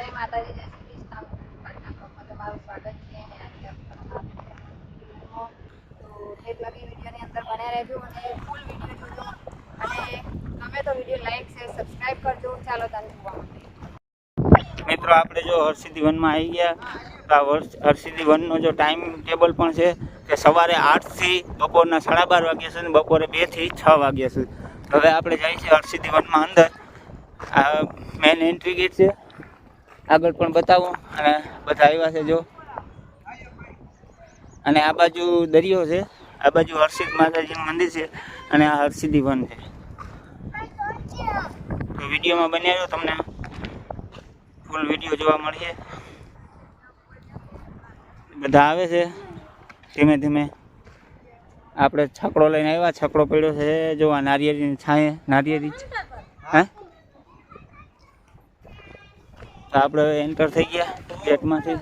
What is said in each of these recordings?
જય માતાજી, જય શ્રી કૃષ્ણ. તમારું સ્વાગત છે અને આજે તો લગી વિડીયોની અંદર બન્યા રહેજો અને ફૂલ વીડિયો જોજો. અને ગમે તો વીડિયો લાઈક શેર સબસ્ક્રાઈબ કરજો. ચાલો તને જોવા મિત્રો, આપણે જો હરસિદ્ધિ વનમાં આવી ગયા. તો આ હરસિદ્ધિ વનનો જો ટાઈમ ટેબલ પણ છે કે સવારે આઠથી બપોરના સાડા બાર વાગ્યા સુધી બપોરે બેથી છ વાગ્યા સુધી. હવે આપણે જઈએ છીએ હરસિદ્ધિ વનમાં અંદર. આ મેન એન્ટ્રી ગેટ છે. આગળ પણ બતાવો. અને બધા આવ્યા છે જો. અને આ બાજુ દરિયો છે. આ બાજુ હર્ષિદ માતાજીનું મંદિર છે અને આ હરસિદ્ધિ વન છે. તો વિડીયોમાં બન્યા તમને ફૂલ વીડિયો જોવા મળશે બધા આવે છે. ધીમે ધીમે આપણે છકડો લઈને આવ્યા. છકડો પડ્યો છે જો આ નારિયેળીની છાંયે, નારિયેળી હે? તો આપણે એન્ટર થઈ ગયા ગેટમાંથી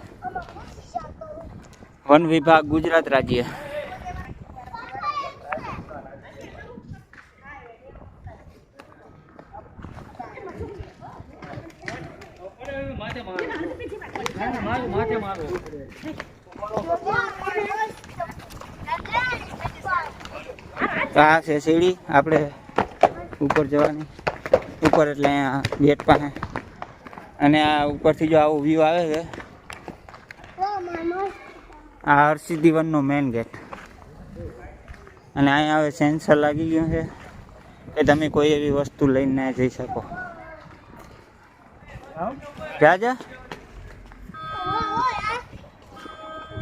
વન વિભાગ ગુજરાત રાજ્ય તો આ છે સીડી આપણે ઉપર જવાની ઉપર એટલે અહીંયા ગેટ પાસે અને આ ઉપરથી જો આવો વ્યૂ આવે છે. આ હરસિદ્ધિ વનનો મેઇન ગેટ અને અહીંયા હવે સેન્સર લાગી ગયું છે કે તમે કોઈ એવી વસ્તુ લઈને ના જઈ શકો. જા જા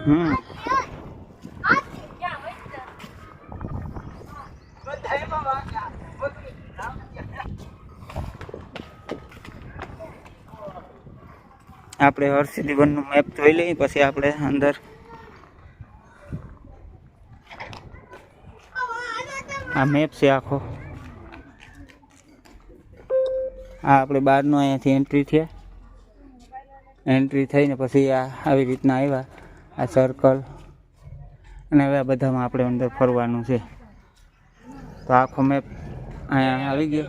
હમ. આપણે હરસિદ્ધિ મેપ જોઈ લઈએ, પછી આપણે અંદર આ મેપ છે આખો. આ આપણે બહારનો અહીંયાથી એન્ટ્રી છે એન્ટ્રી થઈને પછી આ આવી રીતના આવ્યા, આ સર્કલ અને હવે આ બધામાં આપણે અંદર ફરવાનું છે. તો આખો મેપ અહીંયા આવી ગયો.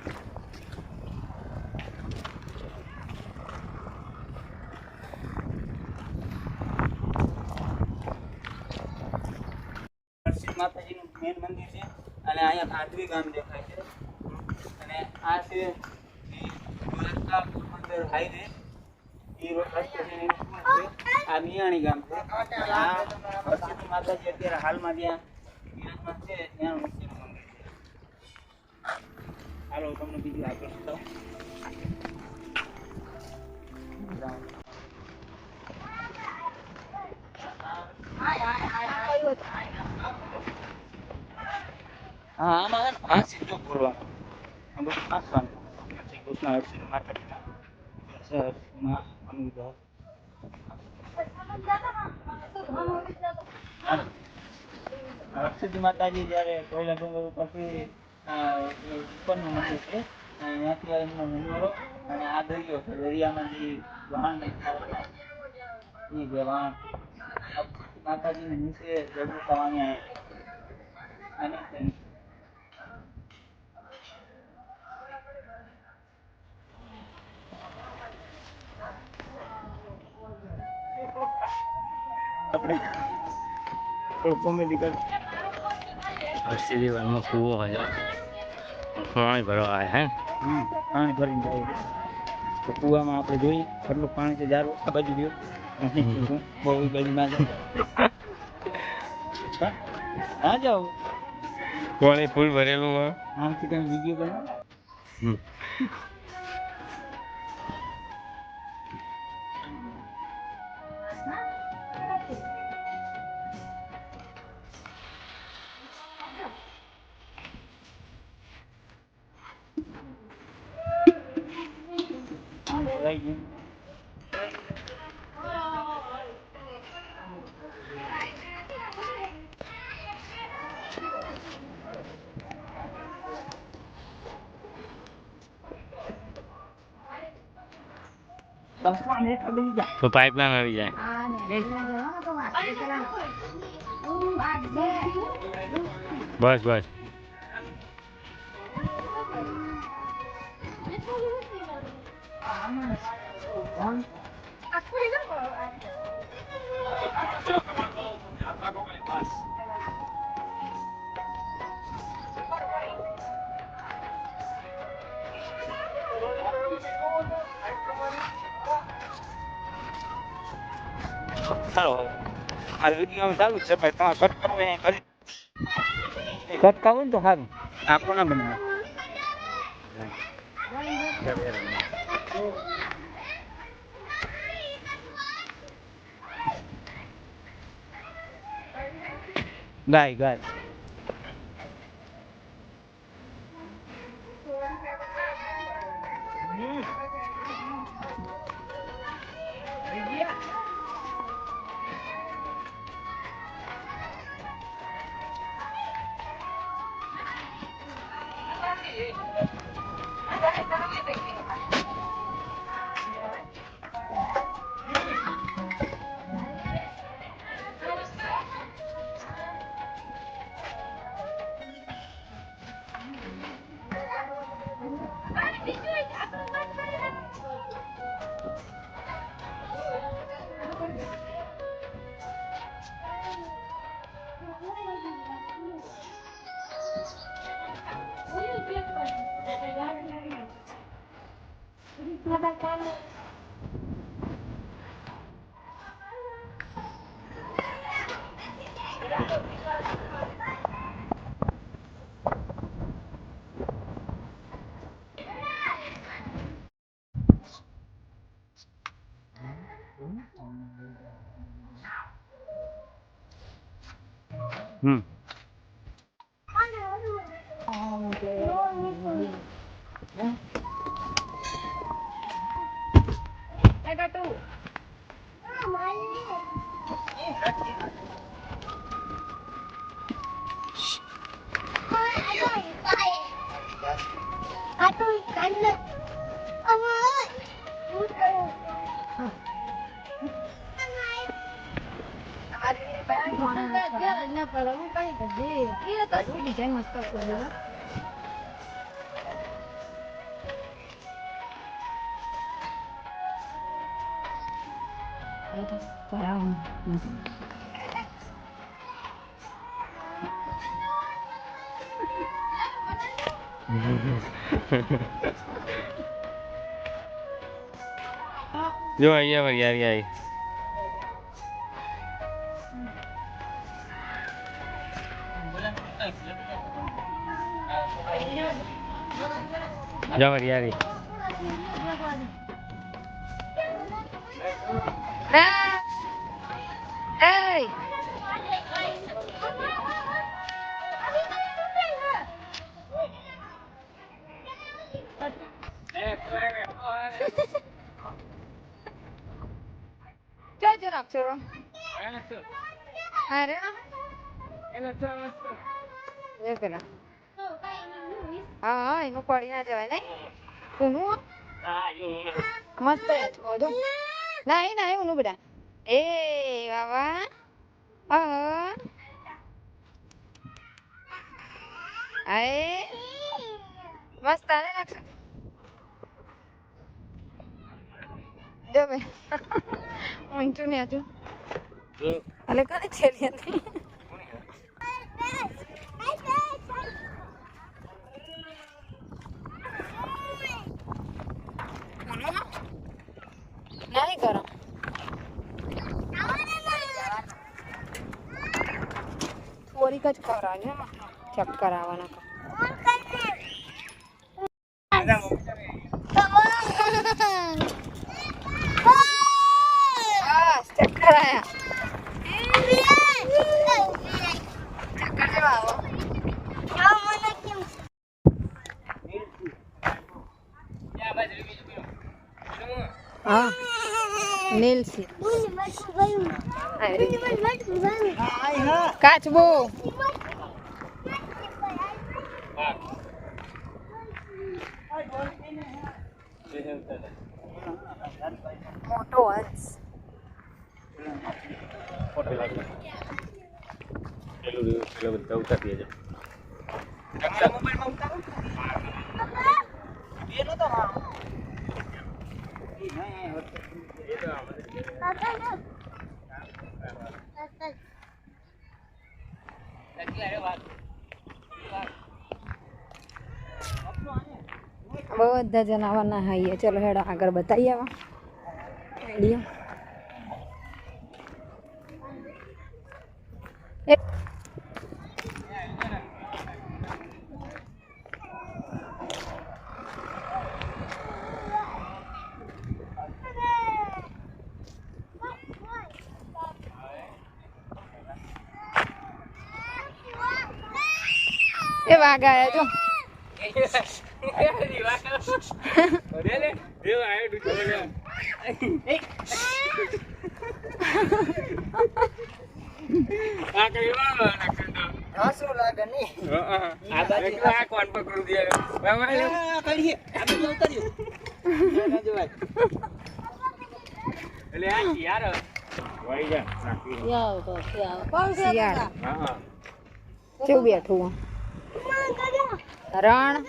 માતાજીનું મેન મંદિર છે અને અહીંયા ભાદવી ગામ દેખાય છે. અને આ છે પોરબંદર હાઈવે. આ તમને બીજું આગળ હા, આમાં છે ને આ સીધું બોલવાનું આ બધું વાંચવાનું શ્રી કૃષ્ણ હરસિદ્ધ માતા હરસિદ્ધ માતાજી જ્યારે કોયલા ડુંગર ઉપરનું મંદિર છે ત્યાંથી એમનો અને આ દરિયો છે, દરિયામાં જે વાહન એ જે વહાણ માતાજીને નીચે જગવું થવાની અને આપણે થોડું કોમેડી કર હર્ષિદી વનમાં કૂવો હોય પાણી ભરવા આવે હે હમ પાણી ભરીને જાય તો કૂવામાં આપણે જોઈએ કેટલું પાણી છે જારું આ બાજુ ગયું બહુ એ બાજુ ના જાવ ના જાઓ પાણી ફૂલ ભરેલું હોય આમથી કઈ વિડીયો બનાવો થઈ ગયું તો પાઇપલાઇન આવી જાય. આ ને આ તો વાત કરા આ બે બસ બસ સારો thôi Đây gần Hmm. Video ચાલુ જ છે ભાઈ તમારે કટ કરવું હોય અહીં કરી કટ કરવું ને તો સારું આખો ના બનાવે ગાય ગાય હમ ડિઝાઇન મસ્ત કરેલો જો, અહીંયા વળી આવી આવી. Andiamo Eh. Ehi! Gel gel atıyorum. Aynen. Aynen. Evet, evet. Ne bela? હા હા એનું પડી ના જવાય નહીં. ઊનું મસ્ત બધું ના એ ઊનું બધા એ બાબા. હા આય મસ્ત આને નાખશે જો બે ઊંચું ને હજુ. અલે કાલે છેલી હતી? થોડીક જ ખવડાવજો ચક્કર આવવાના બસ ચક્કર આયા ચક્કર જેવા આવો Kaçbu. Moto aç. Moto lagi. Kalau બધા જનાવરના હાઈએ. ચલો હેડો આગળ બતાવી આવા. આઈડિયા એ એ વાઘ આયા જો હાસુ લાગે નહીં આ બાજુ આ કોણ પકડું દે આ કરીએ આ જોવાય એટલે આ યાર વહી જા હા હા. કેવું બેઠું? રણ.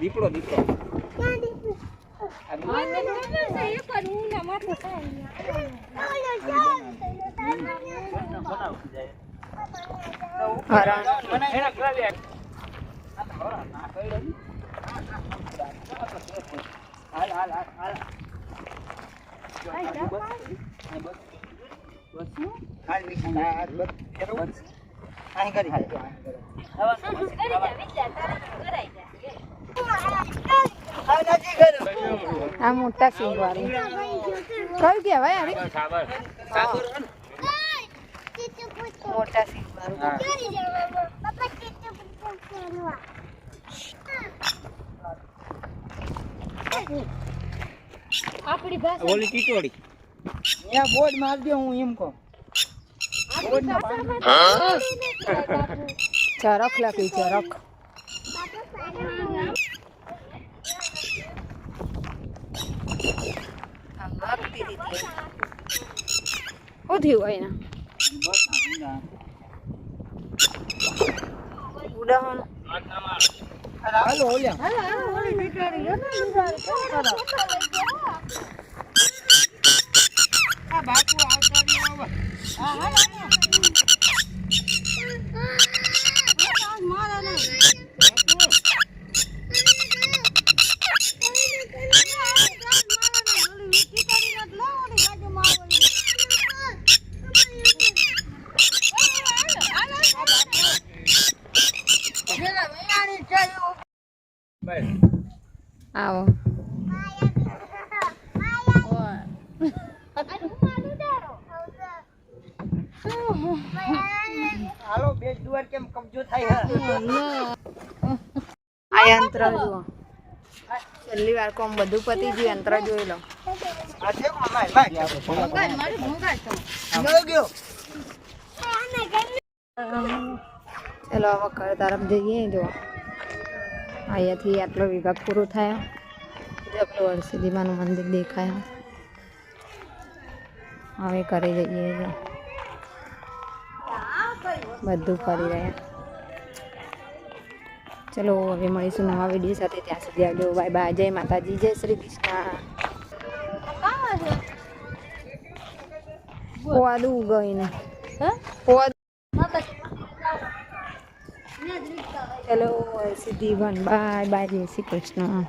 દીપડો દીપડો. હાલ હાલ હાલ હાલ આ બસ બસ અહીં કરી હાલ હવે નજીક કરો આ મોટા સિંહ વાળું કયું કહેવાય સાબર મોટા સિંહ વાળું ઓલી ટીટોડી ત્યાં બોર્ડ માર દો હું એમ કહું બોર્ડ ના ચરક લખી ચરક આ ભાગતી હતી તે. શું થયું હોય ને ઉડાહણ હાલો ઓલ્યા આ બાપુ આવતા નહીં આવે આવો હાલો બે દુવાર કેમ કબજો થાય હે આ યંત્ર જુઓ. છેલ્લી વાર કોમ બધું પતી ગયું, યંત્ર જોઈ લો. ચલો, હવે ઘર તરફ જઈએ જો અહીંયાથી આટલો વિભાગ પૂરો થયો. આપણું હરસિદ્ધિમાનું મંદિર દેખાય. હવે કરી જઈએ બધું ફરી રહ્યા. ચલો હવે મળીશું નવા વીડિયો સાથે. ત્યાં સુધી આવજો. બાય બાય જય માતાજી. જય શ્રી કૃષ્ણ. પોવાદું પોવાદું. ચલો સિદ્ધિ ભન બાય બાય જય શ્રી કૃષ્ણ.